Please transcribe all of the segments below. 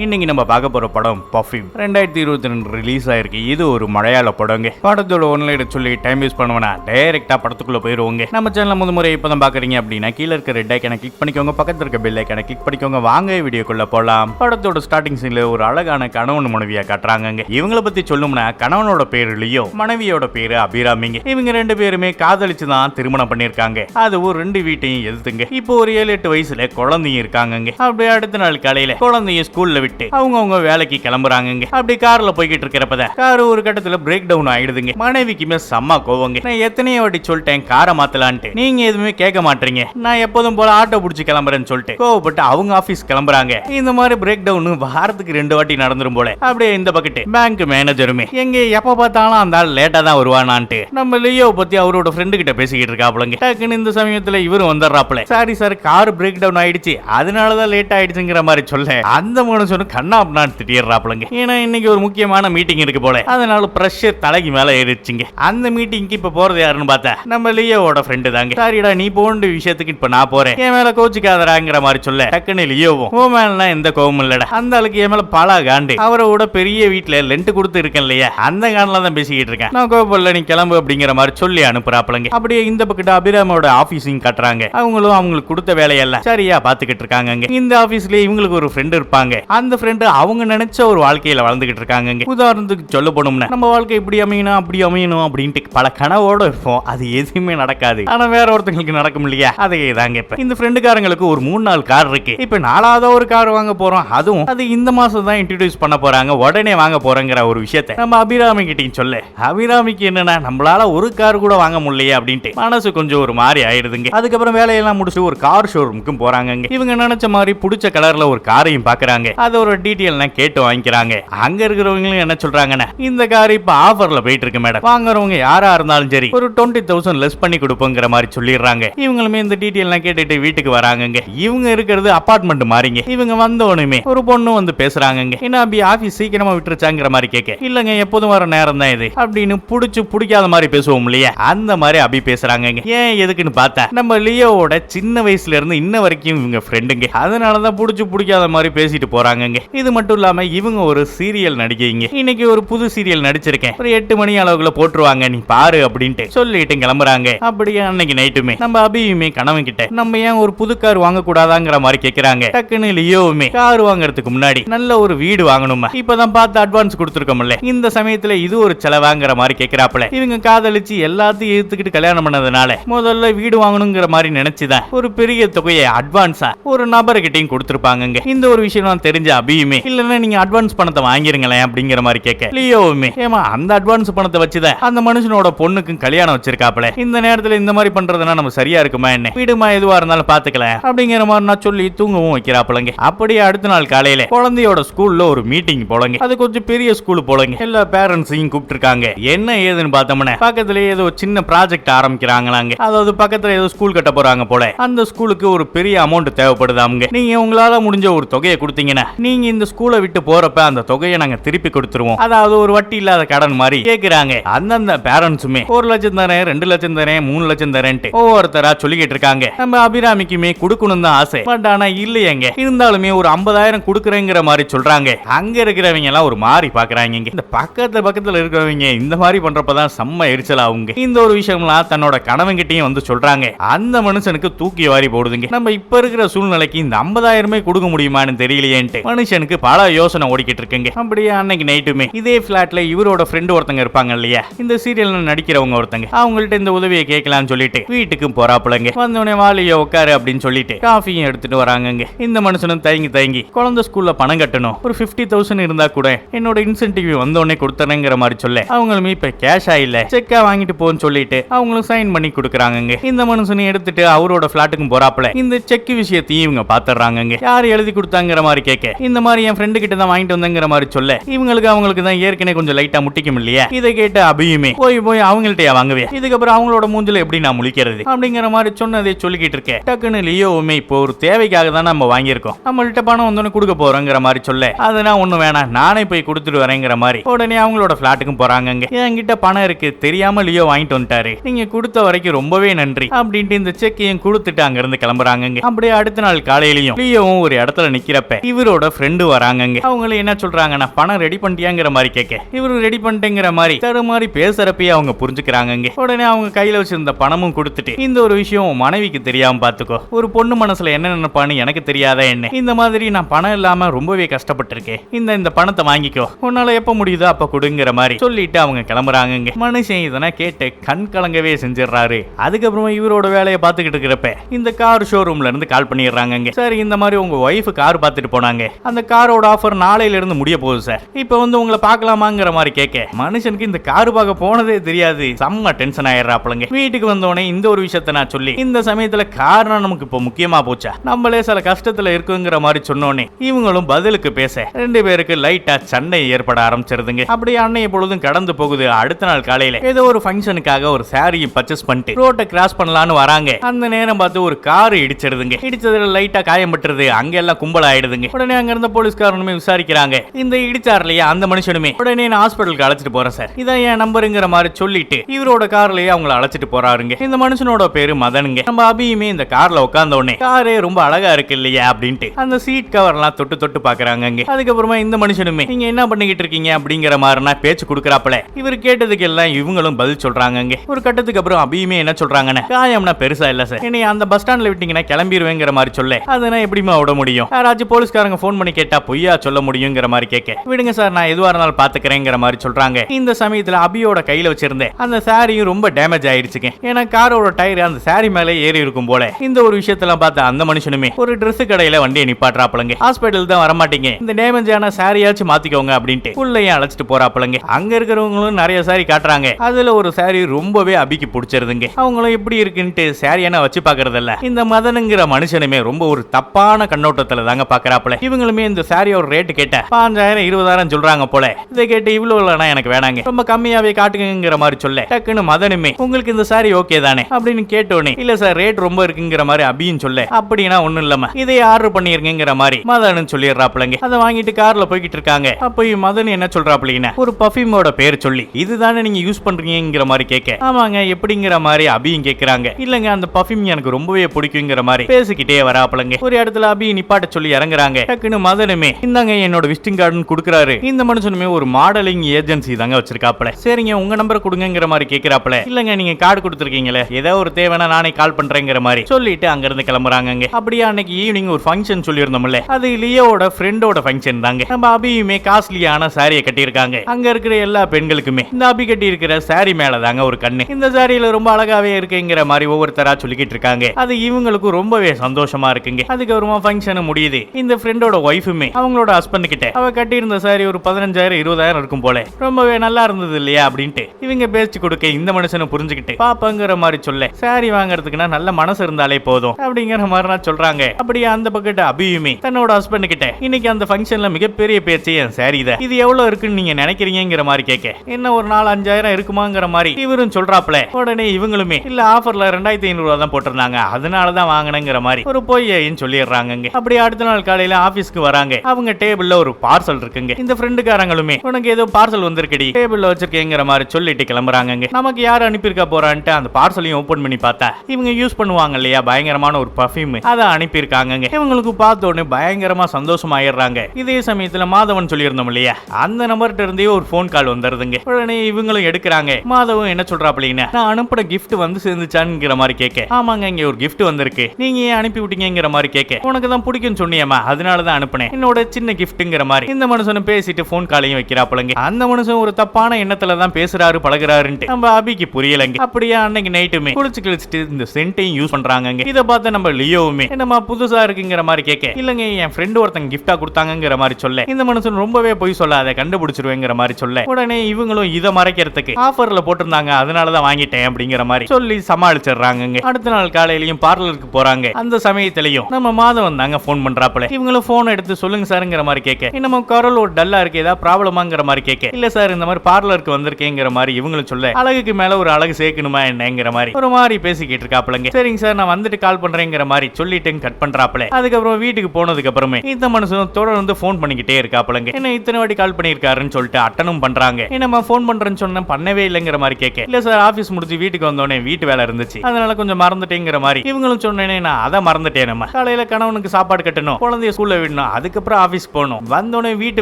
இன்னைக்கு நம்ம பார்க்க போற படம் பர்ஃபியூம் ரெண்டாயிரத்தி இருபத்தி ரெண்டு ரிலீஸ் ஆயிருக்கு. இது ஒரு மலையாள படங்க. படத்தோட ஒன்லைன் சொல்லி டைம் வேஸ்ட் பண்ணுவேனா டைரக்டா படத்துக்குள்ள போயிருவோங்க. நம்ம சேனல் முதல் முறை இப்பதான் பாக்குறீங்க அப்படின்னா கீழே இருக்க ரெட் ஐக்கனை கிளிக் பண்ணிக்கோங்க. பக்கத்துல இருக்க பெல் ஐக்கனை கிளிக் பண்ணிக்கோங்க. வாங்க வீடியோக்குள்ள போலாம். படத்தோட ஸ்டார்டிங் சீன்ல ஒரு அழகான கணவன் மனைவியா காட்டுறாங்கங்க. இவங்கள பத்தி சொல்லணும்னா கணவனோட பேரு லியோ மனைவியோட பேரு அபிராமிங்க. இவங்க ரெண்டு பேருமே காதலிச்சு தான் திருமணம் பண்ணிருக்காங்க அதுவும் ரெண்டு வீட்டையும் எதிர்த்துங்க. இப்போ ஒரு ஏழு எட்டு வயசுல குழந்தைங்க இருக்காங்கங்க. அப்படியே அடுத்த நாள் காலையில குழந்தைய ஸ்கூல்ல விட்டு அவங்க அவங்க வேலைக்கு கிளம்புறாங்க அப்படி கார்ல போய்கிட்டு இருக்கிறப்பத கார் ஒரு கட்டத்துல பிரேக் டவுன் ஆயிடுதுங்க. மனைவிக்குமே செம்ம கோவங்க. நான் எத்தனையோ வாட்டி சொல்லிட்டேன் காரை மாத்தலான்ட்டு. நீங்க எதுவுமே கேட்க மாட்டீங்க. நான் எப்போதும் போல ஆட்டோ பிடிச்சி கிளம்புறேன்னு சொல்லிட்டு கோவப்பட்டு அவங்க ஆபீஸ் கிளம்புறாங்க. இந்த மாதிரி பிரேக் டவுன் வாரத்துக்கு ரெண்டு வாட்டி நடந்துரும் போல. அப்படியே இந்த பக்கெட் பேங்க் மேனேஜருமே எங்க எப்ப பார்த்தாலும் அந்த ஆள் லேட்டா தான் வருவானான்ட்டு. நம்ம லியோ பத்தி அவரோட ஃப்ரெண்டு கிட்ட பேசிக்கிட்டு இருக்காப்லங்க டக்குன்னு இந்த சமயத்துல இவரும் வந்துடுறாப்ல sorry sir car break down ஆயிடுச்சு. அதனாலதான் லேட் ஆயிடுச்சுங்கிற மாதிரி சொல்ல அந்த மனுஷனும் கண்ணா அப்படின்னு திட்டிடுறாப்புலங்க. ஏன்னா இன்னைக்கு ஒரு முக்கியமான மீட்டிங் இருக்கு போல. அதனால ப்ரெஷர் தலைக்கு மேல ஏறிச்சுங்க அந்த மீட்டிங்க்கு இப்ப போறது யாருன்னு பார்த்தா நம்ம லியோவோட ஃப்ரெண்டு தாங்க. சாரிடா நீ போன்ற விஷயத்துக்கு இப்ப நான் போறேன். என் மேல கோச்சுக்காதராங்கிற மாதிரி சொல்ல டக்குன்னு லியோவும் ஓ மேலனா எந்த கோபம் இல்லடா. அந்த அளவுக்கு என் மேல பல காண்டு. அவரோட பெரிய வீட்டுல லெண்ட் கொடுத்து இருக்கேன் இல்லையா? அந்த காண்டில் தான் பேசிக்கிட்டு இருக்கேன். நான் கோபம்ல நீ கிளம்பு அப்படிங்கிற மாதிரி சொல்லி அனுப்புறாப்புலங்க. அப்படியே இந்த பக்கத்து அபிராமோட ஆபீஸையும் கட்டுறாங்க. அவங்களும் அவங்களுக்கு கொடுத்த வேலையெல்லாம் சரியா பாத்துக்கிட்டு இருக்காங்க இந்த ஆபீஸ்ல இவங்களுக்கு ஒரு ஃப்ரெண்ட் இருப்பாங்க. அந்த ஃப்ரெண்டு அவங்க நினைச்ச ஒரு வாழ்க்கையில வளர்ந்துகிட்டு இருக்காங்க உதாரணத்துக்கு சொல்ல போனோம்னா நம்ம வாழ்க்கை இப்படி அமையணும் அப்படி அமையணும் அப்படின்ட்டு பல கனவோட இருப்போம். அது எதுவுமே நடக்காது. ஆனா வேற ஒருத்தங்களுக்கு நடக்கும் இல்லையா? அதே தாங்க இப்ப. இந்த ஃப்ரெண்டுக்காரங்களுக்கு ஒரு மூணு நாள் கார் இருக்கு. இப்ப நாலாவது ஒரு கார் வாங்க போறோம். அதுவும் அது இந்த மாசம் தான் இன்ட்ரடியூஸ் பண்ண போறாங்க. உடனே வாங்க போறேங்கிற ஒரு விஷயத்தை நம்ம அபிராமி கிட்டையும் சொல்ல. அபிராமிக்கு என்னன்னா நம்மளால ஒரு கார் கூட வாங்க முடியலையே அப்படின்ட்டு மனசு கொஞ்சம் ஒரு மாதிரி ஆயிடுதுங்க. அதுக்கப்புறம் வேலையெல்லாம் முடிச்சு ஒரு கார் ஷோரூமுக்கும் போறாங்க இவங்க நினைச்ச மாதிரி பிடிச்ச கலர்ல ஒரு காரையும் பாக்குறாங்க. அதோட டீட்டெயில்லாம் கேட்டு வாங்கிக்கிறாங்க. அங்க இருக்கிறவங்களும் என்ன சொல்றாங்கன்னா இந்த கார் இப்ப ஆஃபர்ல போயிட்டு இருக்கு மேடம் வாங்குறவங்க யாரா இருந்தாலும் சரி ஒரு டுவெண்ட்டி தௌசண்ட் லெஸ் பண்ணி கொடுப்போங்கிற மாதிரி சொல்லிடுறாங்க. இவங்களுமே இந்த டீட்டெயில்லாம் கேட்டுட்டு வீட்டுக்கு வராங்கங்க. இவங்க இருக்கிறது அபார்ட்மெண்ட் மாறிங்க. இவங்க வந்த உடனே ஒரு பொண்ணு வந்து பேசுறாங்கங்க. என்ன அப்படி ஆபீஸ் சீக்கிரமா விட்டுருச்சாங்கிற மாதிரி கேட்க. இல்லங்க எப்போதும் வர நேரம் தான் இது. அப்படின்னு புடிச்சு பிடிக்காத மாதிரி பேசுவோம் இல்லையா? அந்த மாதிரி அபி பேசுறாங்க ஏன் எதுக்குன்னு பார்த்தா நம்ம லியோவோட சின்ன வயசுல இருந்து இன்ன வரைக்கும் இவங்க ஃப்ரெண்டுங்க அதனாலதான் புடிச்சு பிடிக்காத மாதிரி பேசிட்டு போறாங்க. இருக்காங்க இது மட்டும் இல்லாம இவங்க ஒரு சீரியல் நடிகைங்க. இன்னைக்கு ஒரு புது சீரியல் நடிச்சிருக்கேன். ஒரு எட்டு மணி அளவுக்குள்ள போட்டுருவாங்க. நீ பாரு அப்படின்ட்டு சொல்லிட்டு கிளம்புறாங்க. அப்படியே அன்னைக்கு நைட்டுமே நம்ம அபியுமே கணவன் கிட்ட நம்ம ஏன் ஒரு புது கார் வாங்க கூடாதாங்கிற மாதிரி கேக்குறாங்க. டக்குன்னு லியோவுமே கார் வாங்குறதுக்கு முன்னாடி நல்ல ஒரு வீடு வாங்கணுமா? இப்பதான் பார்த்து அட்வான்ஸ் கொடுத்துருக்கோம்ல. இந்த சமயத்துல இது ஒரு செலவாங்கிற மாதிரி கேக்குறாப்ல இவங்க காதலிச்சு எல்லாத்தையும் எடுத்துக்கிட்டு கல்யாணம் பண்ணதுனால முதல்ல வீடு வாங்கணுங்கிற மாதிரி நினைச்சுதான் ஒரு பெரிய தொகையை அட்வான்ஸா ஒரு நபர்கிட்டையும் கொடுத்துருப்பாங்க இந்த ஒரு விஷயம் தெரிஞ்ச அபியுமே. இல்லைன்னா நீங்க அட்வான்ஸ் பணத்தை வாங்கிருங்களேன் அப்படிங்கிற மாதிரி கேட்க. லியோவுமே. ஏமா அந்த அட்வான்ஸ் பணத்தை வச்சுதான் அந்த மனுஷனோட பொண்ணுக்கும் கல்யாணம் வச்சிருக்காப்ல இந்த நேரத்துல இந்த மாதிரி பண்றதுனா நம்ம சரியா இருக்குமா என்ன? வீடுமா எதுவா இருந்தாலும் பாத்துக்கலாம். அப்படிங்கிற மாதிரி நான் சொல்லி தூங்கவும் வைக்கிறாப்புலங்க. அப்படியே அடுத்த நாள் காலையில குழந்தையோட ஸ்கூல்ல ஒரு மீட்டிங் போலங்க. அது கொஞ்சம் பெரிய ஸ்கூல் போலங்க. எல்லா பேரண்ட்ஸையும் கூப்பிட்டுருக்காங்க. என்ன ஏதுன்னு பார்த்தோம்னா பக்கத்துல ஏதோ சின்ன ப்ராஜெக்ட் ஆரம்பிக்கிறாங்களாங்க. அதாவது பக்கத்துல ஏதோ ஸ்கூல் கட்ட போறாங்க போல. அந்த ஸ்கூலுக்கு ஒரு பெரிய அமௌண்ட் தேவைப்படுதாங்க நீங்க உங்களால முடிஞ்ச ஒரு தொகையை கொடுத்தீங்கன்னா நீங்க இந்த ஸ்கூலை விட்டு போறப்ப அந்த தொகையை நாங்க திருப்பி கொடுத்துருவோம். அதாவது ஒரு வட்டி இல்லாத கடன் மாதிரி. கேக்குறாங்க. அந்தந்த பேரண்ட்ஸுமே ஒரு லட்சம் தரேன் ரெண்டு லட்சம் தரேன் மூணு லட்சம் தரேன்ட்டு ஒவ்வொருத்தரா சொல்லிக்கிட்டு இருக்காங்க. நம்ம அபிராமிக்குமே கொடுக்கணும் தான் ஆசை. பட் ஆனா இல்லையங்க. இருந்தாலுமே ஒரு ஐம்பதாயிரம் கொடுக்குறேங்கிற மாதிரி சொல்றாங்க. அங்க இருக்கிறவங்க எல்லாம் ஒரு மாதிரி பாக்குறாங்க இந்த பக்கத்துல பக்கத்துல இருக்கிறவங்க இந்த மாதிரி பண்றப்பதான் செம்ம எரிச்சல் ஆகுங்க. இந்த ஒரு விஷயம்லாம் தன்னோட கணவன்கிட்டையும் வந்து சொல்றாங்க. அந்த மனுஷனுக்கு தூக்கி வாரி போடுதுங்க. நம்ம இப்ப இருக்கிற சூழ்நிலைக்கு இந்த ஐம்பதாயிரமே கொடுக்க முடியுமான்னு தெரியலையேன்ட்டு. மனுஷனுக்கு பல யோசனை ஓடிக்கிட்டு இருக்குங்க அப்படியே அன்னைக்கு நைட்டுமே இதே பிளாட்ல இவரோட ஃப்ரெண்டு ஒருத்தங்க இருப்பாங்க இல்லையா? இந்த சீரியல்ல நடிக்கிறவங்க ஒருத்தங்க. அவங்கள்ட்ட இந்த உதவியை கேட்கலாம்னு சொல்லிட்டு வீட்டுக்கும் போறாப்புலங்க. வந்தோடனே வாலிய உட்காரு அப்படின்னு சொல்லிட்டு காஃபியும் எடுத்துட்டு வராங்கங்க. இந்த மனுஷனும் தயங்கி தயங்கி குழந்தை ஸ்கூல்ல பணம் கட்டணும். ஒரு பிப்டி தௌசண்ட் இருந்தா கூட என்னோட இன்சென்டிவ் வந்தோடனே கொடுத்துறேங்கிற மாதிரி சொல்ல அவங்களுமே இப்ப கேஷா இல்ல செக்கா வாங்கிட்டு போன்னு சொல்லிட்டு அவங்களும் சைன் பண்ணி கொடுக்குறாங்கங்க. இந்த மனுஷனை எடுத்துட்டு அவரோட பிளாட்டுக்கும் போறாப்புல. இந்த செக் விஷயத்தையும் இவங்க பாத்துறாங்க யார் எழுதி கொடுத்தாங்கிற மாதிரி கேட்க இந்த மாதிரி என் ஃப்ரெண்டு கிட்ட தான் வாங்கிட்டு வந்தேங்கிற மாதிரி சொல்ல. இவங்களுக்கு அவங்களுக்கு தான் ஏற்கனவே கொஞ்சம் லைட்டா முட்டிக்கும் இல்லையா? இதை கேட்ட அபியுமே போய் போய் அவங்கள்ட்ட வாங்குவே இதுக்கப்புறம் அவங்களோட மூஞ்சில எப்படி நான் முழிக்கிறது? அப்படிங்கிற மாதிரி சொன்னதை சொல்லிக்கிட்டு இருக்கேன். டக்குன்னு லியோவுமே இப்போ ஒரு தேவைக்காக தான் நம்ம வாங்கியிருக்கோம். நம்மள்கிட்ட பணம் வந்தோன்னு கொடுக்க போறோங்கிற மாதிரி சொல்ல அதெல்லாம் ஒண்ணும் வேணாம் நானே போய் கொடுத்துட்டு வரேங்கிற மாதிரி. உடனே அவங்களோட பிளாட்டுக்கும் போறாங்க என்கிட்ட பணம் இருக்கு தெரியாம லியோ வாங்கிட்டு வந்துட்டாரு. நீங்க கொடுத்த வரைக்கும் ரொம்பவே நன்றி அப்படின்ட்டு இந்த செக்கையும் கொடுத்துட்டு அங்க இருந்து கிளம்புறாங்க அப்படியே அடுத்த நாள் காலையிலயும் லியோவும் ஒரு இடத்துல நிக்கிறப்ப இவரோட அபியோட ஃப்ரெண்டு வராங்கங்க. அவங்கள என்ன சொல்றாங்கன்னா பணம் ரெடி பண்ணிட்டியாங்கிற மாதிரி கேட்க. இவரு ரெடி பண்ணிட்டேங்கிற மாதிரி தருமாறி பேசுறப்பயே அவங்க புரிஞ்சுக்கிறாங்கங்க. உடனே அவங்க கையில வச்சிருந்த பணமும் கொடுத்துட்டு இந்த ஒரு விஷயம் மனைவிக்கு தெரியாம பாத்துக்கோ. ஒரு பொண்ணு மனசுல என்ன நினைப்பான்னு எனக்கு தெரியாதா என்ன? இந்த மாதிரி நான் பணம் இல்லாம ரொம்பவே கஷ்டப்பட்டிருக்கேன். இந்த இந்த பணத்தை வாங்கிக்கோ. உன்னால எப்ப முடியுதோ அப்ப கொடுங்கிற மாதிரி சொல்லிட்டு அவங்க கிளம்புறாங்கங்க. மனுஷன் இதெல்லாம் கேட்டு கண் கலங்கவே செஞ்சிடுறாரு. அதுக்கப்புறமா இவரோட வேலையை பார்த்துக்கிட்டு இருக்கிறப்ப இந்த கார் ஷோரூம்ல இருந்து கால் பண்ணிடுறாங்கங்க. சார் இந்த மாதிரி உங்க ஒய்ஃப் கார் பார்த்துட்டு போனாங்க. அந்த காரோட ஆஃபர் நாளையில இருந்து முடிய போகுது சார் இப்போ வந்து உங்களை பார்க்கலாமாங்கிற மாதிரி கேட்க. மனுஷனுக்கு இந்த கார் பார்க்க போனதே தெரியாது. செம்ம டென்ஷன் ஆயிடுறாப்பிளங்க வீட்டுக்கு வந்தோடனே இந்த ஒரு விஷயத்த நான் சொல்லி இந்த சமயத்துல காரணம் நமக்கு இப்போ முக்கியமா போச்சா? நம்மளே சில கஷ்டத்துல இருக்குங்கிற மாதிரி சொன்னோனே இவங்களும் பதிலுக்கு பேச ரெண்டு பேருக்கு லைட்டா சண்டை ஏற்பட ஆரம்பிச்சிருதுங்க. அப்படியே அன்னைய பொழுதும் கடந்து போகுது. அடுத்த நாள் காலையில ஏதோ ஒரு ஃபங்க்ஷனுக்காக ஒரு சாரியை பர்ச்சேஸ் பண்ணிட்டு ரோட்டை கிராஸ் பண்ணலான்னு வராங்க. அந்த நேரம் பார்த்து ஒரு கார் இடிச்சிருதுங்க. இடிச்சதுல லைட்டா காயம் பட்டுருது அங்க எல்லாம் கும்பல் ஆயிடுதுங்க. உடனே அங்க இருந்த போலீஸ்காரனுமே விசாரிக்கிறாங்க. இந்த இடிச்சார் இல்லையா அந்த மனுஷனுமே உடனே நான் ஹாஸ்பிட்டலுக்கு அழைச்சிட்டு போறேன் சார். இதான் என் நம்பருங்கிற மாதிரி சொல்லிட்டு இவரோட கார்லயே அவங்கள அழைச்சிட்டு போறாருங்க. இந்த மனுஷனோட பேரு மதனுங்க. நம்ம அபியுமே இந்த கார்ல உட்கார்ந்த உடனே காரே ரொம்ப அழகா இருக்கு இல்லையா? அப்படின்ட்டு அந்த சீட் கவர் எல்லாம் தொட்டு தொட்டு பாக்குறாங்க அதுக்கப்புறமா இந்த மனுஷனுமே நீங்க என்ன பண்ணிக்கிட்டு இருக்கீங்க? அப்படிங்கிற மாதிரினா பேச்சு கொடுக்குறாப்புல. இவர் கேட்டதுக்கு எல்லாம் இவங்களும் பதில் சொல்றாங்க ஒரு கட்டத்துக்கு அப்புறம் அபியுமே என்ன சொல்றாங்கன்னு காயம்னா பெருசா இல்ல சார். என்னை அந்த பஸ் ஸ்டாண்ட்ல விட்டீங்கன்னா கிளம்பிடுவேங்கிற மாதிரி சொல்ல. அதை நான் எப்படிமா விட முடியும்? யாராச்சும் போலீஸ்காரங்க ஃபோன் பண்ணி கேட்டா பொய்யா சொல்ல முடியுங்கிற மாதிரி கேட்க. விடுங்க சார் நான் எதுவா இருந்தாலும் பாத்துக்கிறேங்கிற மாதிரி சொல்றாங்க. இந்த சமயத்துல அபியோட கையில வச்சிருந்தேன். அந்த சாரியும் ரொம்ப டேமேஜ் ஆயிடுச்சுங்க ஏன்னா காரோட டயர் அந்த சாரி மேல ஏறி இருக்கும் போல. இந்த ஒரு விஷயத்தெல்லாம் பார்த்த அந்த மனுஷனுமே ஒரு ட்ரெஸ் கடையில வண்டியை நிப்பாட்டுறாப்புலங்க. ஹாஸ்பிட்டல் தான் வரமாட்டீங்க. இந்த டேமேஜ் ஆன சாரியாச்சும் மாத்திக்கோங்க அப்படின்ட்டு உள்ளேயும் அழைச்சிட்டு போறாப்புலங்க. அங்க இருக்கிறவங்களும் நிறைய சாரி காட்டுறாங்க. அதுல ஒரு சாரி ரொம்பவே அபிக்கு பிடிச்சிருதுங்க. அவங்களும் எப்படி இருக்குன்ட்டு சாரியான வச்சு பாக்குறதில்ல இந்த மதனுங்கிற மனுஷனுமே ரொம்ப ஒரு தப்பான கண்ணோட்டத்துல தாங்க பாக்குறாப்புல இவங்களுமே இந்த சாரியோட ரேட்டு கேட்ட பாஞ்சாயிரம் இருபதாயிரம் சொல்றாங்க போல. இதை கேட்டு இவ்வளவு இல்லைனா எனக்கு வேணாங்க. ரொம்ப கம்மியாவே காட்டுங்கிற மாதிரி சொல்ல டக்குன்னு மதனுமே உங்களுக்கு இந்த சாரி ஓகே தானே? அப்படின்னு கேட்டோனே இல்ல சார் ரேட் ரொம்ப இருக்குங்கிற மாதிரி அபியும் சொல்ல அப்படின்னா ஒண்ணும் இல்லாம இதை ஆர்டர் பண்ணிருங்கிற மாதிரி மதனு சொல்லிடுறாப்புலங்க. அதை வாங்கிட்டு கார்ல போய்கிட்டு இருக்காங்க. அப்போ மதன் என்ன சொல்றாப்புலீங்க ஒரு பர்ஃபியூமோட பேர் சொல்லி இதுதானே நீங்க யூஸ் பண்றீங்கிற மாதிரி கேட்க. ஆமாங்க எப்படிங்கிற மாதிரி அபியும் கேக்குறாங்க. இல்லங்க அந்த பர்ஃபியூம் எனக்கு ரொம்பவே பிடிக்குங்கிற மாதிரி பேசிக்கிட்டே வராப்புலங்க. ஒரு இடத்துல அபி நிப்பாட்ட சொல்லி இறங்குறாங்க. டக்குன்னு மதனுமே இந்தாங்க என்னோட விசிட்டிங் கார்டுன்னு கொடுக்குறாரு. இந்த மனுஷனுமே ஒரு மாடலிங் ஏஜென்சி தாங்க வச்சிருக்காப்ல சரிங்க உங்க நம்பர் கொடுங்கிற மாதிரி கேக்குறாப்புல. இல்லங்க நீங்க கார்டு கொடுத்துருக்கீங்களே. ஏதோ ஒரு தேவைன்னா நானே கால் பண்றேங்கிற மாதிரி. சொல்லிட்டு அங்க இருந்து கிளம்புறாங்க அப்படியே அன்னைக்கு ஈவினிங் ஒரு ஃபங்க்ஷன் சொல்லியிருந்தோம்ல. அது லியோட ஃப்ரெண்டோட ஃபங்க்ஷன் தாங்க. நம்ம அபியுமே காஸ்ட்லியான சாரியை கட்டியிருக்காங்க. அங்க இருக்கிற எல்லா பெண்களுக்குமே இந்த அபி கட்டி இருக்கிற சாரி மேல தாங்க ஒரு கண்ணு. இந்த சாரியில ரொம்ப அழகாவே இருக்குங்கிற மாதிரி ஒவ்வொருத்தரா சொல்லிக்கிட்டு இருக்காங்க. அது இவங்களுக்கும் ரொம்பவே சந்தோஷமா இருக்குங்க. அதுக்கப்புறமா ஃபங்க்ஷன் முடியுது. இந்த ஃப்ரெண்டோட அவங்களோட ஒய்ஃபுமே அவங்களோட ஹஸ்பண்ட் கிட்ட அவ கட்டியிருந்த சாரி ஒரு பதினஞ்சாயிரம் இருபதாயிரம் இருக்கும் போல. ரொம்பவே நல்லா இருந்தது இல்லையா அப்படின்ட்டு இவங்க பேச்சு கொடுக்க இந்த மனுஷனை புரிஞ்சுக்கிட்டு பாப்பாங்கிற மாதிரி சொல்ல. சாரி வாங்குறதுக்குன்னா நல்ல மனசு இருந்தாலே போதும் அப்படிங்கிற மாதிரி சொல்றாங்க. அப்படியே அந்த பக்கத்து அபியுமே தன்னோட ஹஸ்பண்ட் கிட்ட இன்னைக்கு அந்த ஃபங்க்ஷன்ல மிகப்பெரிய பேச்சு என் சாரி தான். இது எவ்வளவு இருக்குன்னு நீங்க நினைக்கிறீங்கிற மாதிரி கேட்க. என்ன ஒரு நாலு அஞ்சாயிரம் இருக்குமாங்கிற மாதிரி இவரும் சொல்றாப்ல உடனே இவங்களுமே இல்ல ஆஃபர்ல ரெண்டாயிரத்தி ஐநூறு ரூபா தான் போட்டிருந்தாங்க. அதனாலதான் வாங்கினங்கிற மாதிரி ஒரு பொய்யையும் சொல்லிடுறாங்க அப்படியே அடுத்த நாள் காலையில ஆபீஸ் ஆபீஸ்க்கு வராங்க. அவங்க டேபிள்ல ஒரு பார்சல் இருக்குங்க. இந்த ஃப்ரெண்டுக்காரங்களுமே உனக்கு ஏதோ பார்சல் வந்திருக்கடி. டேபிள்ல வச்சிருக்கேங்கிற மாதிரி சொல்லிட்டு கிளம்புறாங்க நமக்கு யார் அனுப்பியிருக்கா போறான்ட்டு அந்த பார்சலையும் ஓபன் பண்ணி பார்த்தா இவங்க யூஸ் பண்ணுவாங்க இல்லையா? பயங்கரமான ஒரு பர்ஃபியூம் அதை அனுப்பியிருக்காங்க இவங்களுக்கு பார்த்த உடனே பயங்கரமா சந்தோஷம் ஆயிடுறாங்க இதே சமயத்துல மாதவன் சொல்லியிருந்தோம் இல்லையா? அந்த நம்பர்கிட்ட இருந்தே ஒரு ஃபோன் கால் வந்துருதுங்க. உடனே இவங்களும் எடுக்கிறாங்க. மாதவன் என்ன சொல்றாப்லீங்கன்னா நான் அனுப்புன கிஃப்ட் வந்து சேர்ந்துச்சான்ங்கிற மாதிரி கேட்க. ஆமாங்க இங்க ஒரு கிஃப்ட் வந்திருக்கு. நீங்க ஏன் அனுப்பி விட்டீங்கிற மாதிரி கேட்க. உனக்கு தான் பிடிக்கும் சொன்னியம்மா. அதனால தான் அனுப்புனேன். என்னோட சின்ன கிஃப்ட்டுங்கிற மாதிரி. இந்த மனுஷனும் பேசிட்டு போன் காலையும் வைக்கிறாப்புலங்க. அந்த மனுஷன் ஒரு தப்பான எண்ணத்துல தான் பேசுறாரு பழகுறாருன்ட்டு. நம்ம அபிக்கு புரியலங்க. அப்படியே அன்னைக்கு நைட்டுமே குளிச்சு கிழிச்சிட்டு இந்த சென்ட்டையும் யூஸ் பண்றாங்க இதை பார்த்து நம்ம லியோவுமே என்னமா புதுசா இருக்குங்கிற மாதிரி கேட்க இல்லங்க என் ஃப்ரெண்டு ஒருத்தங்க கிஃப்டா கொடுத்தாங்கிற மாதிரி சொல்ல. இந்த மனுஷன் ரொம்பவே பொய் சொல்லாத கண்டுபிடிச்சிருவேங்கிற மாதிரி சொல்ல. உடனே இவங்களும் இதை மறைக்கிறதுக்கு ஆஃபர்ல போட்டிருந்தாங்க அதனாலதான் வாங்கிட்டேன் அப்படிங்கிற மாதிரி சொல்லி சமாளிச்சிடுறாங்க அடுத்த நாள் காலையிலயும் பார்லருக்கு போறாங்க. அந்த சமயத்திலையும் நம்ம மாதவன் தாங்க போன் பண்றாப்புல. இவங்களும் போன் எடுத்து சொல்லுங்க சார்ங்கிற மாதிரி கேட்க. நம்ம குரல் ஒரு டல்லா இருக்கு ஏதாவது ப்ராப்ளமாங்கிற மாதிரி கேட்க. இல்ல சார் இந்த மாதிரி பார்லருக்கு வந்திருக்கேங்கிற மாதிரி இவங்களும் சொல்ல அழகுக்கு மேல ஒரு அழகு சேர்க்கணுமா என்னங்கிற மாதிரி. ஒரு மாதிரி பேசிக்கிட்டு இருக்காப்புலங்க. சரிங்க சார் நான் வந்துட்டு கால் பண்றேங்கிற மாதிரி சொல்லிட்டு கட் பண்றாப்புல. அதுக்கப்புறம் வீட்டுக்கு போனதுக்கு அப்புறமே இந்த மனுஷன் தொடர்ந்து ஃபோன் பண்ணிக்கிட்டே இருக்காப்லங்க என்ன இத்தனை வாட்டி கால் பண்ணியிருக்காருன்னு சொல்லிட்டு அட்டனும் பண்றாங்க. என்னமா ஃபோன் பண்றேன்னு சொன்னேன் பண்ணவே இல்லைங்கிற மாதிரி கேட்க. இல்ல சார் ஆபீஸ் முடிச்சு வீட்டுக்கு வந்தோடனே வீட்டு வேலை இருந்துச்சு. அதனால கொஞ்சம் மறந்துட்டேங்கிற மாதிரி இவங்களும் சொன்னேனே நான் அதை மறந்துட்டேன் நம்ம காலையில கணவனுக்கு சாப்பாடு கட்டணும் குழந்தைய ஸ்கூல்ல போயிடணும். அதுக்கப்புறம் ஆபீஸ் போகணும். வந்தோடனே வீட்டு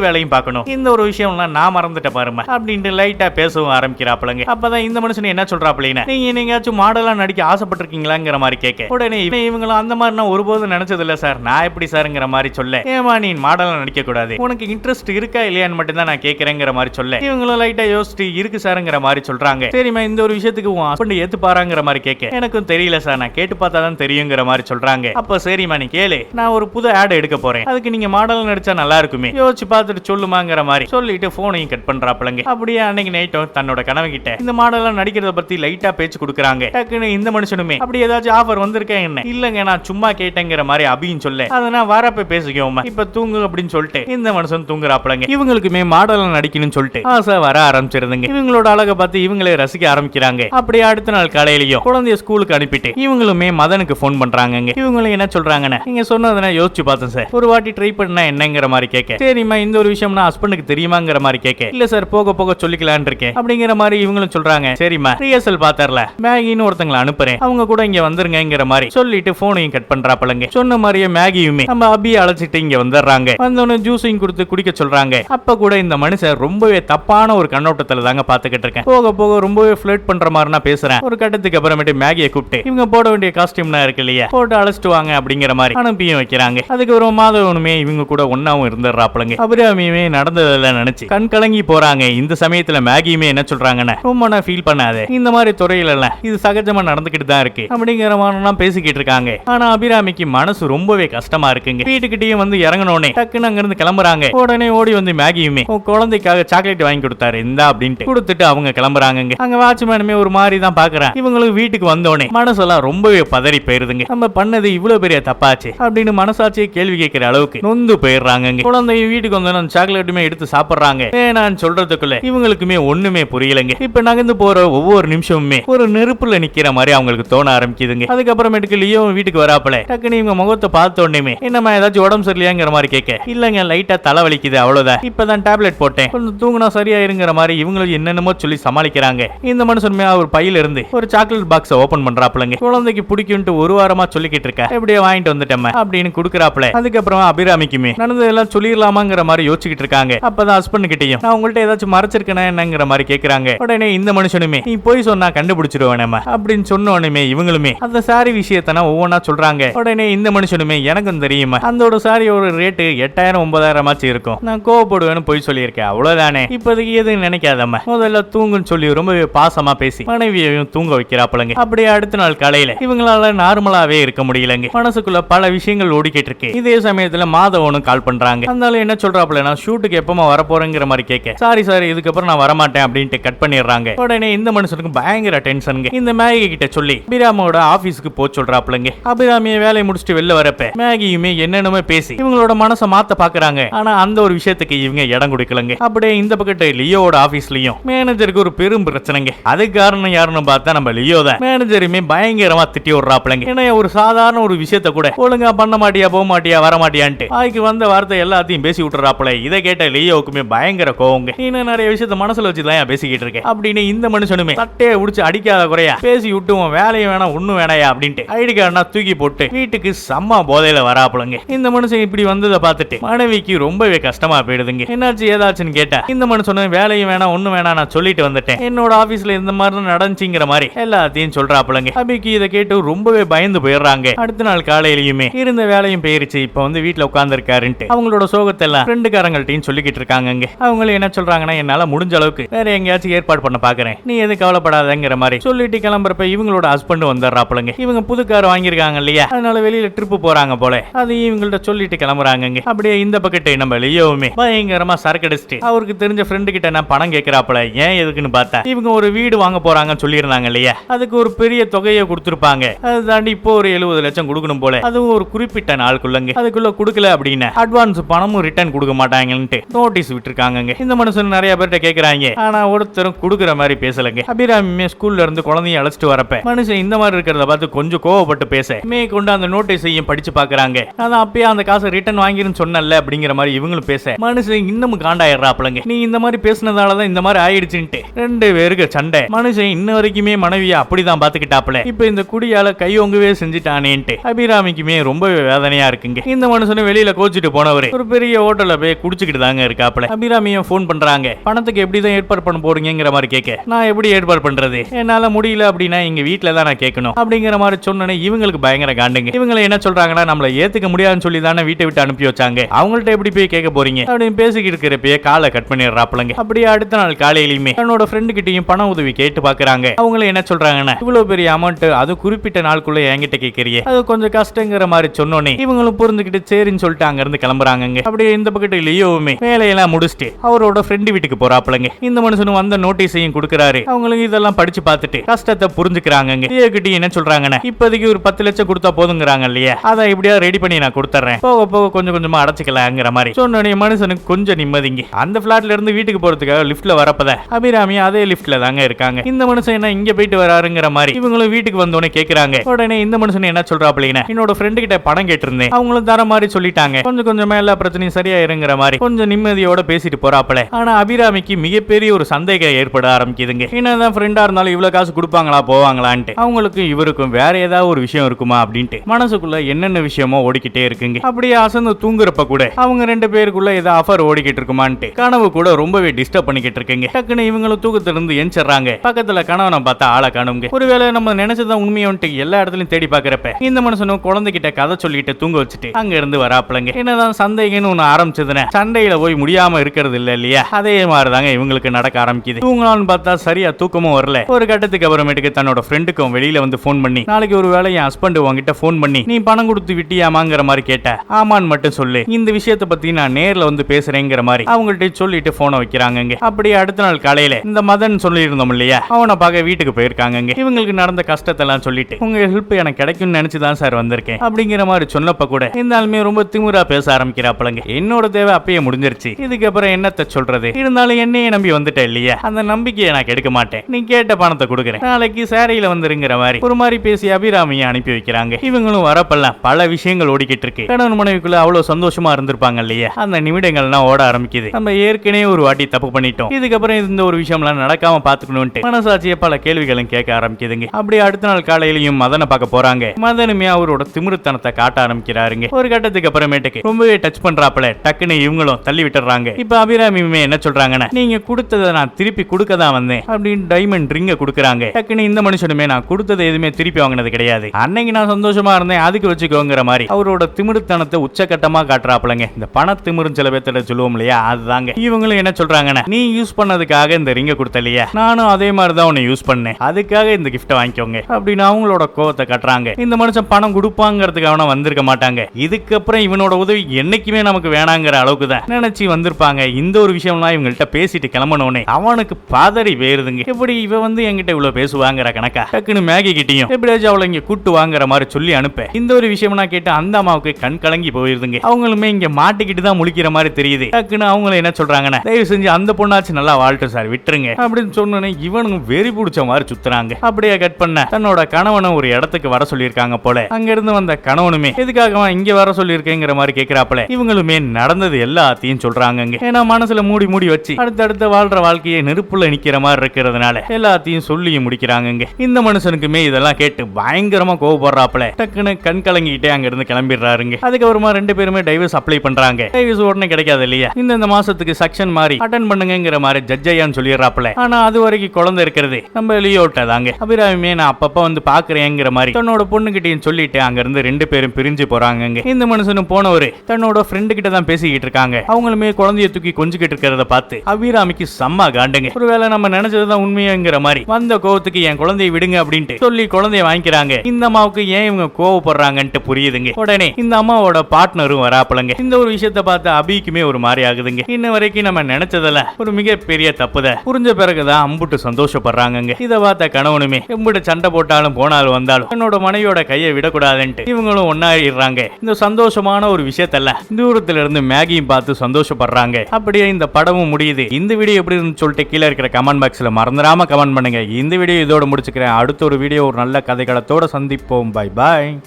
வேலையும் பார்க்கணும். இந்த ஒரு விஷயம்லாம் நான் மறந்துட்டேன் பாருமா அப்படின்ட்டு லைட்டா பேசவும் ஆரம்பிக்கிறாப்புலங்க. அப்பதான் இந்த மனுஷன் என்ன சொல்றாப்புலீங்க நீங்க நீங்காச்சும் மாடலா நடிக்க ஆசைப்பட்டிருக்கீங்களாங்கிற மாதிரி கேட்க. உடனே இவன் இவங்களும் அந்த மாதிரி நான் ஒருபோதும் நினைச்சது இல்ல சார். நான் எப்படி சார்ங்கிற மாதிரி சொல்ல. ஏமா நீ மாடலா நடிக்க கூடாது உனக்கு இன்ட்ரெஸ்ட் இருக்கா இல்லையான்னு மட்டும் தான் நான் கேட்கறேங்கிற மாதிரி சொல்ல. இவங்களும் லைட்டா யோசிச்சு இருக்கு சார்ங்கிற மாதிரி சொல்றாங்க. சரிம்மா இந்த ஒரு விஷயத்துக்கு உன் ஹஸ்பண்ட் ஏத்துப்பாராங்கிற மாதிரி கேட்க. எனக்கும் தெரியல சார். நான் கேட்டு பார்த்தா தான் தெரியுங்கிற மாதிரி சொல்றாங்க. அப்ப சரிம்மா நீ கேளு. நான் ஒரு புது ஆட் எடுக்க போறேன். அதுக்கு நீங்க மாடல் நடிச்சா நல்லா இருக்குமே. யோசிச்சு பார்த்துட்டு சொல்லுமாங்கிற மாதிரி சொல்லிட்டு போனையும் கட் பண்றாப்புலங்க. அப்படியே அன்னைக்கு நைட்டும் தன்னோட கனவு கிட்ட இந்த மாடலாம் நடிக்கிறத பத்தி லைட்டா பேச்சு கொடுக்குறாங்க. டக்குன்னு இந்த மனுஷனுமே அப்படி ஏதாச்சும் ஆஃபர் வந்திருக்கேன் என்ன? இல்லங்க நான் சும்மா கேட்டேங்கிற மாதிரி அபியும் சொல்ல. அதனா வரப்ப பேசிக்கோமா இப்ப தூங்கு அப்படின்னு சொல்லிட்டு இந்த மனுஷன் தூங்குறாப்புலங்க. இவங்களுக்குமே மாடலாம் நடிக்கணும்னு சொல்லிட்டு ஆசை வர ஆரம்பிச்சிருந்துங்க இவங்களோட அழகை பார்த்து இவங்களே ரசிக்க ஆரம்பிக்கிறாங்க. அப்படியே அடுத்த நாள் காலையிலயும் குழந்தைய ஸ்கூலுக்கு அனுப்பிட்டு இவங்களுமே மதனுக்கு போன் பண்றாங்க இவங்களும் என்ன சொல்றாங்கன்னு நீங்க சொன்னதை யோசிச்சு பார்த்தேன் சார் ஒரு வாட்டி ட்ரை பண்ணா என்னங்கிற மாதிரி கேட்க. சரிம்மா இந்த ஒரு விஷயம் நான் ஹஸ்பண்டுக்கு தெரியுமாங்கிற மாதிரி கேட்க. இல்ல சார் போக போக சொல்லிக்கலான் இருக்கேன். அப்படிங்கிற மாதிரி இவங்களும் சொல்றாங்க. சரிம்மா ரியர்சல் பாத்தரல மேகின்னு ஒருத்தங்களை அனுப்புறேன். அவங்க கூட இங்க வந்துருங்கிற மாதிரி சொல்லிட்டு போனையும் கட் பண்றாப்பலங்க. சொன்ன மாதிரியே மேகியுமே நம்ம அபியை அழைச்சிட்டு இங்க வந்துடுறாங்க வந்தோடனே ஜூஸையும் கொடுத்து குடிக்க சொல்றாங்க. அப்ப கூட இந்த மனுஷன் ரொம்பவே தப்பான ஒரு கண்ணோட்டத்துல தாங்க பாத்துக்கிட்டு இருக்கேன். போக போக ரொம்பவே ஃபிளட் பண்ற மாதிரி நான் பேசுறேன். ஒரு கட்டத்துக்கு அப்புறமேட்டு மேகியை கூப்பிட்டு இவங்க போட வேண்டிய காஸ்டியூம்னா இருக்கு இல்லையா? போட்டு அழைச்சிட்டு வாங்க. அப்படிங்கிற மாதிரி அனுப்பியும் வைக்கிறாங்க. அதுக்கப்புறம் மாதவனுமே இவங்க கூட ஒன்னாவும் இருந்துடுறாப்புலங்க அபிராமியுமே நடந்ததெல்லாம் நினைச்சு கண் கலங்கி போறாங்க. இந்த சமயத்துல மேகியுமே என்ன சொல்றாங்கன்னு ரொம்ப நான் ஃபீல் பண்ணாதே. இந்த மாதிரி துறையில எல்லாம் இது சகஜமா நடந்துகிட்டு தான் இருக்கு. அப்படிங்கிற மாதிரிலாம் பேசிக்கிட்டு இருக்காங்க. ஆனா அபிராமிக்கு மனசு ரொம்பவே கஷ்டமா இருக்குங்க. வீட்டுக்கிட்டயும் வந்து இறங்கணும்னே டக்குன்னு அங்கிருந்து கிளம்புறாங்க. உடனே ஓடி வந்து மேகியுமே குழந்தைக்காக சாக்லேட் வாங்கி கொடுத்தாரு இந்தா அப்படின்ட்டு கொடுத்துட்டு அவங்க கிளம்புறாங்க அங்க வாட்ச்மேனுமே ஒரு மாதிரி தான் பாக்குறேன். இவங்களுக்கு வீட்டுக்கு வந்தோடனே மனசெல்லாம் ரொம்பவே பதறி போயிருதுங்க. நம்ம பண்ணது இவ்வளவு பெரிய தப்பாச்சு அப்படின்னு மனசாட்சியை கேள்வி கேட்கிற அளவுக்கு நொந்து போயிடுறாங்க குழந்தையும் வீட்டுக்கு வந்தோன்னு சாக்லேட்டுமே எடுத்து சாப்பிடுறாங்க. நான் சொல்றதுக்குள்ள இவங்களுக்குமே ஒண்ணுமே புரியலங்க. இப்ப நகர்ந்து போற ஒவ்வொரு நிமிஷமுமே ஒரு நெருப்புல நிக்கிற மாதிரி அவங்களுக்கு தோண ஆரம்பிக்குதுங்க. அதுக்கப்புறமேட்டுக்கு லியோ வீட்டுக்கு வராப்பல டக்குன்னு இவங்க முகத்தை பார்த்த உடனே என்னம்மா ஏதாச்சும் உடம்பு சரியில்லையாங்கிற மாதிரி கேட்க. இல்லங்க லைட்டா தலை வலிக்குது அவ்வளவுதான். இப்பதான் டேப்லெட் போட்டேன். கொஞ்சம் தூங்கினா சரியாயிருங்கிற மாதிரி இவங்களும் என்னென்னமோ சொல்லி சமாளிக்கிறாங்க. இந்த மனுஷனுமே அவர் பையில இருந்து ஒரு சாக்லேட் பாக்ஸ் ஓபன் பண்றாப்புலங்க. குழந்தைக்கு பிடிக்கும்ட்டு ஒரு வாரமா சொல்லிக்கிட்டு இருக்க. எப்படியே வாங்கிட்டு வந்துட்டேன் அப்படின்னு குடுக்கறாப்புல. அதுக்கப்புறம் அபிராமிக்குமே. நடந்தது எல்லாம் சொல்லிடலாமாங்கிற மாதிரி யோசிச்சுக்கிட்டு இருக்காங்க. அப்பதான் ஹஸ்பண்ட் கிட்டயும் நான் உங்கள்ட்ட ஏதாச்சும் மறைச்சிருக்கேனா என்னங்கிற மாதிரி கேக்குறாங்க. உடனே இந்த மனுஷனுமே நீ போய் சொன்னா கண்டுபிடிச்சிருவேன் நம்ம. அப்படின்னு சொன்னோனுமே இவங்களுமே அந்த சாரி விஷயத்தனா ஒவ்வொன்னா சொல்றாங்க. உடனே இந்த மனுஷனுமே எனக்கும் தெரியுமா அந்தோட சாரி ஒரு ரேட்டு எட்டாயிரம் ஒன்பதாயிரம் ஆச்சு இருக்கும். நான் கோவப்படுவேன்னு போய் சொல்லியிருக்கேன். அவ்வளவுதானே? இப்போதைக்கு எதுவும் நினைக்காதம்ம. முதல்ல தூங்குன்னு சொல்லி ரொம்பவே பாசமா பேசி மனைவியையும் தூங்க வைக்கிறாப்புலங்க. அப்படியே அடுத்த நாள் காலையில இவங்களால நார்மலாவே இருக்க முடியலங்க. மனசுக்குள்ள பல விஷயங்கள் ஓடிக்கிட்டு இருக்கு. இதே சமயத்துல மாதவனும் கால் பண்றாங்க. அதனால என்ன சொல்றாப்புல நான் ஷூட்டுக்கு எப்பமா வரப்போறேங்கிற மாதிரி கேட்க. சாரி சாரி இதுக்கப்புறம் நான் வரமாட்டேன் அப்படின்ட்டு கட் பண்ணிடுறாங்க. உடனே இந்த மனுஷனுக்கு பயங்கர டென்ஷனுங்க இந்த மேகி கிட்ட சொல்லி அபிராமோட ஆபீஸ்க்கு போ சொல்றாப்லங்க அபிராமிய வேலையை முடிச்சுட்டு வெளில வரப்ப மேகியுமே என்னென்னமே பேசி இவங்களோட மனசை மாத்த பாக்குறாங்க. ஆனா அந்த ஒரு விஷயத்துக்கு இவங்க இடம் கொடுக்கலங்க. அப்படியே இந்த பக்கத்து லியோட ஆபீஸ்லயும் மேனேஜருக்கு ஒரு பெரும் பிரச்சனைங்க. அதுக்கு காரணம் யாருன்னு பார்த்தா நம்ம லியோ தான். மேனேஜருமே பயங்கரமா திட்டி விடுறாப்புலங்க. ஏன்னா ஒரு சாதாரண ஒரு விஷயத்த கூட ஒழுங்கா பண்ண மாட்டியா போக மாட்டியா வர மாட்டியான்ட்டு வாய்க்கு வந்த வார்த்தை எல்லாத்தையும் பேசி விட்டுறாப்புல. இதை கேட்ட லியோவுக்குமே பயங்கர கோவங்க. இன்னும் நிறைய விஷயத்த மனசுல வச்சு தான் பேசிக்கிட்டு இருக்கேன் அப்படின்னு இந்த மனுஷனுமே சட்டையை உடிச்சு அடிக்காத குறையா பேசி விட்டு உன் வேலையும் வேணாம் ஒண்ணும் வேணாயா அப்படின்ட்டு ஐடி கார்டா தூக்கி போட்டு வீட்டுக்கு செம்ம போதையில வராப்புலங்க. இந்த மனுஷன் இப்படி வந்ததை பார்த்துட்டு மனைவிக்கு ரொம்பவே கஷ்டமா போயிடுதுங்க. என்னாச்சு ஏதாச்சுன்னு கேட்டா இந்த மனுஷன் வேலையும் வேணாம் ஒண்ணும் வேணாம் நான் சொல்லிட்டு வந்துட்டேன். என்னோட ஆபீஸ்ல இந்த மாதிரி நடந்துச்சுங்கிற மாதிரி எல்லாத்தையும் சொல்றாப்புலங்க. அபிக்கு இதை கேட்டு ரொம்பவே பயந்து போயிடுறாங்க. அடுத்த நாள் காலையிலயுமே இருந்த வேலையும் போயிருச்சு. இப்ப வந்து வீட்டுல உட்கார்ந்துருக்காருன்ட்டு. அவங்களோட சோகத்தை எல்லாம் ஃப்ரெண்டுக்காரங்கள்ட்டையும் சொல்லிக்கிட்டு இருக்காங்க அவங்களும் என்ன சொல்றாங்கன்னா என்னால முடிஞ்ச அளவுக்கு வேற எங்கேயாச்சும் ஏற்பாடு பண்ண பாக்குறேன். நீ எது கவலைப்படாதங்கிற மாதிரி சொல்லிட்டு கிளம்புறப்ப இவங்களோட ஹஸ்பண்ட் வந்துடுறாப்புலங்க. இவங்க புது கார் வாங்கியிருக்காங்க இல்லையா? அதனால வெளியில ட்ரிப் போறாங்க போல. அது இவங்கள்ட்ட சொல்லிட்டு கிளம்புறாங்க அப்படியே இந்த பக்கெட்டு நம்ம லியோவுமே பயங்கரமா சரக்கு அடிச்சுட்டு அவருக்கு தெரிஞ்ச ஃப்ரெண்டு கிட்ட நான் பணம் கேட்கிறாப்புல ஏன் எதுக்குன்னு பார்த்தா இவங்க ஒரு வீடு வாங்க போறாங்கன்னு சொல்லியிருந்தாங்க இல்லையா? அதுக்கு ஒரு பெரிய தொகையை கொடுத்துருப்பாங்க. அது தாண்டி இப்போ ஒரு எழுபது லட்சம் கொடுக்கணும் போல. அதுவும் ஒரு குறிப்பிட்ட நாளுக்குள்ளங்க. அதுக்குள்ள கொடுக்கல அப்படின்னு அட்வான்ஸ் பணமும் ரிட்டர்ன் கொடுக்க மாட்டாங்கன்ட்டு நோட்டீஸ் விட்டுருக்காங்க இந்த மனுஷன் நிறைய பேர்கிட்ட கேட்கறாங்க ஆனா ஒருத்தரும் கொடுக்குற மாதிரி பேசலங்க. அபிராமியுமே ஸ்கூல்ல இருந்து குழந்தைய அழைச்சிட்டு வரப்ப மனுஷன் இந்த மாதிரி இருக்கிறத பார்த்து கொஞ்சம் கோவப்பட்டு பேச. மே கொண்டு அந்த நோட்டீஸையும் படிச்சு பாக்குறாங்க அதான் அப்பயே அந்த காசை ரிட்டர்ன் வாங்கிருன்னு சொன்னல அப்படிங்கிற மாதிரி இவங்களும் பேச. மனுஷன் இன்னமும் காண்டாயிடுறாப்லங்க நீ இந்த மாதிரி பேசுனதாலதான் இந்த மாதிரி ஆயிடுச்சுன்ட்டு. ரெண்டு பேருக்கு சண்டை. மனுஷன் இன்ன வரைக்குமே மனைவியை அப்படிதான் பாத்துக்கிட்டாப்ல இப்ப இந்த குடியால கையொங்கவே செஞ்சுட்டானேன்ட்டு. அபிராமிக்குமே ரொம்பவே வேதனையா இருக்குங்க. இந்த மனுஷன் அப்படின்னு வெளியில கோச்சிட்டு போனவரு. ஒரு பெரிய ஹோட்டல்ல போய் குடிச்சுக்கிட்டு தாங்க இருக்காப்ல அபிராமியும் ஃபோன் பண்றாங்க. பணத்துக்கு எப்படி தான் ஏற்பாடு பண்ண போறீங்கிற மாதிரி கேட்க. நான் எப்படி ஏற்பாடு பண்றது? என்னால முடியல அப்படின்னா எங்க வீட்டுல தான் நான் கேட்கணும். அப்படிங்கிற மாதிரி சொன்னோன்னே இவங்களுக்கு பயங்கர காண்டுங்க. இவங்க என்ன சொல்றாங்கன்னா நம்மள ஏத்துக்க முடியாதுன்னு சொல்லி தானே வீட்டை விட்டு அனுப்பி வச்சாங்க. அவங்கள்ட்ட எப்படி போய் கேட்க போறீங்க? அப்படின்னு பேசிக்கிட்டு இருக்கிறப்பயே காலை கட் பண்ணிடுறாப்லங்க அப்படியே அடுத்த நாள் காலையிலுமே என்னோட ஃப்ரெண்டு கிட்டையும் பண உதவி கேட்டு பாக்குறாங்க. அவங்கள என்ன சொல்றாங்கன்னா இவ்வளவு பெரிய அமௌண்ட் அது குறிப்பிட்ட நாளுக்குள்ள என்கிட்ட கேட்கறியே. அது கொஞ்சம் கஷ்டங்கிற மாதிரி சொன்னோன்னே இவங்களும் புரிஞ்சுக்கிட்டு சரி அப்படின்னு சொல்லிட்டு அங்க இருந்து கிளம்புறாங்க அப்படி இந்த பக்கத்து லியோவுமே வேலையெல்லாம் முடிச்சுட்டு அவரோட ஃப்ரெண்டு வீட்டுக்கு போறாப்லங்க இந்த மனுஷனும் வந்த நோட்டீஸையும் கொடுக்குறாரு. அவங்களுக்கு இதெல்லாம் படிச்சு பார்த்துட்டு கஷ்டத்தை புரிஞ்சுக்கிறாங்க லியோ கிட்ட என்ன சொல்றாங்கன்னா இப்போதைக்கு ஒரு பத்து லட்சம் கொடுத்தா போதுங்கிறாங்க இல்லையா? அதை எப்படியா ரெடி பண்ணி நான் கொடுத்துறேன் போக போக கொஞ்சம் கொஞ்சமா அடைச்சிக்கலாங்கிற மாதிரி. சொன்னோடனே மனுஷனுக்கு கொஞ்சம் நிம்மதிங்க. அந்த பிளாட்ல இருந்து வீட்டுக்கு போறதுக்காக லிப்ட்ல வரப்பத? அபிராமி அதே லிப்ட்ல தாங்க இருக்காங்க. இந்த மனுஷன் என்ன இங்க போயிட்டு வராருங்கிற மாதிரி இவங்களும் வீட்டுக்கு வந்தோடனே கேக்குறாங்க. உடனே இந்த மனுஷன் என்ன சொல்றாப்லீங்கன்னா என்னோட ஃப்ரெண்டு கிட்ட பணம் கேட்டிருந்தேன். அவங்களும் தர மாதிரி சொல்லிட்டாங்க. கொஞ்சம் கொஞ்சமா எல்லா பிரச்சனையும் சரியா இருங்கிற மாதிரி கொஞ்சம் நிம்மதியோட பேசிட்டு போறாப்ல ஆனா அபிராமிக்கு மிகப்பெரிய ஒரு சந்தேகம் ஏற்பட ஆரம்பிக்குதுங்க. என்னதான் ஃப்ரெண்டா இருந்தாலும் இவ்வளவு காசு கொடுப்பாங்களா போவாங்களான்ட்டு. அவங்களுக்கும் இவருக்கும் வேற ஏதாவது ஒரு விஷயம் இருக்குமா அப்படின்ட்டு. மனசுக்குள்ள என்னென்ன விஷயமோ ஓடிக்கிட்டே இருக்குங்க. அப்படியே அசந்து தூங்குறப்ப கூட அவங்க ரெண்டு பேருக்குள்ள ஏதோ ஆஃபர் ஓடிக்கிட்டு இருக்குமான்ட்டு. கனவு கூட ரொம்பவே டிஸ்டர்ப் பண்ணிக்கிட்டு இருக்குங்க. டக்குன்னு இவங்களும் தூக்கத்துல இருந்து எஞ்சிடுறாங்க பக்கத்துல கணவனை பார்த்தா ஆளை காணுங்க. ஒருவேளை நம்ம நினைச்சதான் உண்மையோன்ட்டு எல்லா இடத்துலயும் தேடி பாக்குறப்ப இந்த மனுஷனும் குழந்தைகிட்ட கதை சொல்லிட்டு தூங்க வச்சுட்டு அங்க இருந்து வராப்பலங்க. என்னதான் சந்தேகம்னு ஒண்ணு ஆரம்பிச்சதுன்னு சண்டையில போய் முடியாம இருக்கிறது இல்ல இல்லையா? அதே மாதிரிதாங்க இவங்களுக்கு நடக்க ஆரம்பிக்குது. தூங்கலாம்னு பார்த்தா சரியா தூக்கமும் வரல. ஒரு கட்டத்துக்கு அப்புறமேட்டுக்கு தன்னோட ஃப்ரெண்டுக்கும் வெளியில வந்து ஃபோன் பண்ணி நாளைக்கு ஒரு வேலை என் ஹஸ்பண்ட் உங்ககிட்ட ஃபோன் பண்ணி நீ பணம் கொடுத்து விட்டியாமாங்கிற மாதிரி கேட்ட. ஆமான்னு மட்டும் சொல்லு. இந்த விஷயத்தை பத்தி நான் நேர்ல வந்து பேசுறேங்கிற மாதிரி அவங்கள்ட்ட சொல்லிட்டு போனை வைக்கிறாங்க அப்படியே அடுத்த நாள் காலையில இந்த மதன் சொல்லியிருந்தோம் இல்லையா? அவனை பார்க்க வீட்டுக்கு போயிருக்காங்க இவங்களுக்கு நடந்த கஷ்டத்தெல்லாம் சொல்லிட்டு உங்க ஹெல்ப் எனக்கு கிடைக்கும்னு நினைச்சுதான் சார் வந்திருக்கேன். அப்படிங்கிற மாதிரி சொன்னப்ப கூட இருந்தாலுமே ரொம்ப திமுறா பேச ஆரம்பிக்கிறாப்பலங்க. என்னோட தேவை அப்பயே முடிஞ்சிருச்சு. இதுக்கப்புறம் என்னத்த சொல்றது? இருந்தாலும் என்னையே நம்பி வந்துட்டேன் இல்லையா? அந்த நம்பிக்கையை நான் கெடுக்க மாட்டேன். நீ கேட்ட பணத்தை கொடுக்குறேன். நாளைக்கு சேரையில வந்துருங்கிற மாதிரி ஒரு மாதிரி பேசி அபிராமியை அனுப்பி வைக்கிறாங்க. இவங்களும் வரப்பெல்லாம் பல விஷயங்கள் ஓடிக்கிட்டு இருக்கு. கணவன் மனைவிக்குள்ள அவ்வளவு சந்தோஷமா இருந்திருப்பாங்க இல்லையா? அந்த நிமிடங்கள்லாம் ஓட ஆரம்பிக்குது. நம்ம ஏற்கனவே ஒரு வாட்டி தப்பு பண்ணிட்டோம். இதுக்கப்புறம் இந்த ஒரு விஷயம்லாம் நடக்காம பாத்துக்கணும்ட்டு மனசாட்சியை பல கேள்விகளும் கேட்க ஆரம்பிக்குதுங்க. அப்படியே அடுத்த நாள் காலையிலயும் மதனை பார்க்க போறாங்க. மதனுமே அவரோட திமிருத்தனத்தை காட்ட ஆரம்பிக்கிறாருங்க. ஒரு கட்டத்துக்கு அப்புறமேட்டுக்கு ரொம்பவே டச் பண்றாப்புல. டக்குன்னு இவங்களும் தள்ளி விட்டுறாங்க இப்ப அபிராமியுமே என்ன சொல்றாங்கன்னா நீங்க கொடுத்ததை நான் திருப்பி கொடுக்க தான் வந்தேன். அப்படின்னு டைமண்ட் ரிங்க கொடுக்குறாங்க. டக்குன்னு இந்த மனுஷனுமே நான் கொடுத்ததை எதுவுமே திருப்பி வாங்கினது கிடையாது. அன்னைக்கு நான் சந்தோஷமா இருந்தேன் அதுக்கு வச்சுக்கோங்கிற மாதிரி. அவரோட திமிடுத்தனத்தை உச்சக்கட்டமா காட்டுறாப்புலங்க. இந்த பண திமிரும் சில பேர்த்திட்ட சொல்லுவோம் இல்லையா அதுதாங்க. இவங்களும் என்ன சொல்றாங்கன்னா நீ யூஸ் பண்ணதுக்காக இந்த ரிங்க கொடுத்த இல்லையா நானும் அதே மாதிரி தான் உன்னை யூஸ் பண்ணேன். அதுக்காக இந்த கிஃப்ட் வாங்கிக்கோங்க. அப்படின்னு அவங்களோட கோவத்தை கட்டுறாங்க. இந்த மனுஷன் பணம் கொடுப்பாங்கிறதுக்கு அவன வந்திருக்க மாட்டாங்க. இதுக்கப்புறம் இவனோட உதவி என்னைக்குமே நமக்கு வேணாங்கிற அளவுக்கு தான் நினைச்சு வந்திருப்பாங்க. இந்த ஒரு விஷயம்லாம் இவங்கள்ட்ட பேசிட்டு கிளம்பணும்னே அவனுக்கு பாதறி வேறுதுங்க. எப்படி இவ வந்து என்கிட்ட இவ்வளவு பேசுவாங்கிற கணக்கா? டக்குன்னு மேகி கிட்டயும் எப்படியாச்சும் அவளை இங்க கூட்டு வாங்குற மாதிரி சொல்லி அனுப்ப இந்த ஒரு விஷயம்னா கேட்டு அந்த அம்மாவுக்கு கண் கலங்கி போயிருதுங்க. அவங்களுமே இங்க மாட்டிக்கிட்டு தான் முழிக்கிற மாதிரி தெரியுது. டக்குன்னு அவங்கள என்ன சொல்றாங்கன்னா தயவு செஞ்சு அந்த பொண்ணாச்சு நல்லா வாழ்ட்டும் சார் விட்டுருங்க. அப்படின்னு சொன்னோன்னே இவனுங்க வெறி பிடிச்ச மாதிரி சுத்துறாங்க. அப்படியே கட் பண்ண தன்னோட கணவனை ஒரு இடத்துக்கு வர சொல்லியிருக்காங்க போல. அங்க இருந்து வந்த கணவனுமே எதுக்காக இங்க வர சொல்லி இருக்கேங்கிற மாதிரி கேக்குறாப்புல. இவங்களுமே நடந்தது எல்லாத்தையும் சொல்றாங்க ஏன்னா மனசுல மூடி மூடி வச்சு அடுத்தடுத்த வாழ்ற வாழ்க்கையை நெருப்புல நிக்கிற மாதிரி இருக்கிறதுனால எல்லாத்தையும் சொல்லி முடிக்கிறாங்க இந்த மனுஷனுக்குமே இதெல்லாம் கேட்டு பயங்கரமா கோவப்படுறாப்புல. டக்குன்னு கண் கலங்கிட்டே அங்க இருந்து கிளம்பிடுறாருங்க அதுக்கப்புறமா ரெண்டு பேருமே டைவர்ஸ் அப்ளை பண்றாங்க. டைவர்ஸ் உடனே கிடைக்காது இல்லையா? இந்த இந்த மாசத்துக்கு செக்ஷன் மாதிரி அட்டன் பண்ணுங்கிற மாதிரி ஜட்ஜையான்னு சொல்லிடுறாப்புல. ஆனா அது வரைக்கும் குழந்தை இருக்கிறது. நம்ம லியோட்ட தாங்க. அபிராமியே நான் அப்பப்ப வந்து பாக்குறேங்கிற மாதிரி தன்னோட பொண்ணுகிட்டையும் சொல்லிட்டு அங்க இருந்து ரெண்டு பேரும் பிரிஞ்சு போறாங்க இந்த மனுஷன் ஜான்சனும் போனவரு. தன்னோட ஃப்ரெண்டு கிட்ட தான் பேசிக்கிட்டு இருக்காங்க. அவங்களுமே குழந்தைய தூக்கி கொஞ்சிக்கிட்டு இருக்கிறத பார்த்து அபிராமிக்கு செம்ம காண்டுங்க. ஒருவேளை நம்ம நினைச்சதுதான் உண்மையாங்கிற மாதிரி வந்த கோவத்துக்கு என் குழந்தைய விடுங்க அப்படின்ட்டு சொல்லி குழந்தைய வாங்கிக்கிறாங்க. இந்த அம்மாவுக்கு ஏன் இவங்க கோவப்படுறாங்கன்ட்டு புரியுதுங்க. உடனே இந்த அம்மாவோட பார்ட்னரும் வராப்பலங்க. இந்த ஒரு விஷயத்தை பார்த்து அபிக்குமே ஒரு மாதிரி ஆகுதுங்க. இன்ன வரைக்கும் நம்ம நினைச்சதுல ஒரு மிகப்பெரிய தப்புத புரிஞ்ச பிறகுதான் அம்புட்டு சந்தோஷப்படுறாங்க இதை பார்த்த கணவனுமே எம்பிட்டு சண்டை போட்டாலும் போனாலும் வந்தாலும் என்னோட மனைவியோட கையை விடக்கூடாதுன்ட்டு இவங்களும் ஒன்னாயிடுறாங்க இந்த சந்தோஷமான ஒரு விஷயத்தல்ல. தூரத்துல இருந்து மேகியும் பார்த்து சந்தோஷப்படுறாங்க. அப்படியே இந்த படமும் முடியுது. இந்த வீடியோ எப்படி இருந்து சொல்லிட்டு கீழே இருக்கிற கமெண்ட் பாக்ஸ்ல மறந்துடாம கமெண்ட் பண்ணுங்க. இந்த வீடியோ இதோட முடிச்சுக்கிறேன். அடுத்த ஒரு வீடியோ ஒரு நல்ல கதைகளத்தோட சந்திப்போம். Bye bye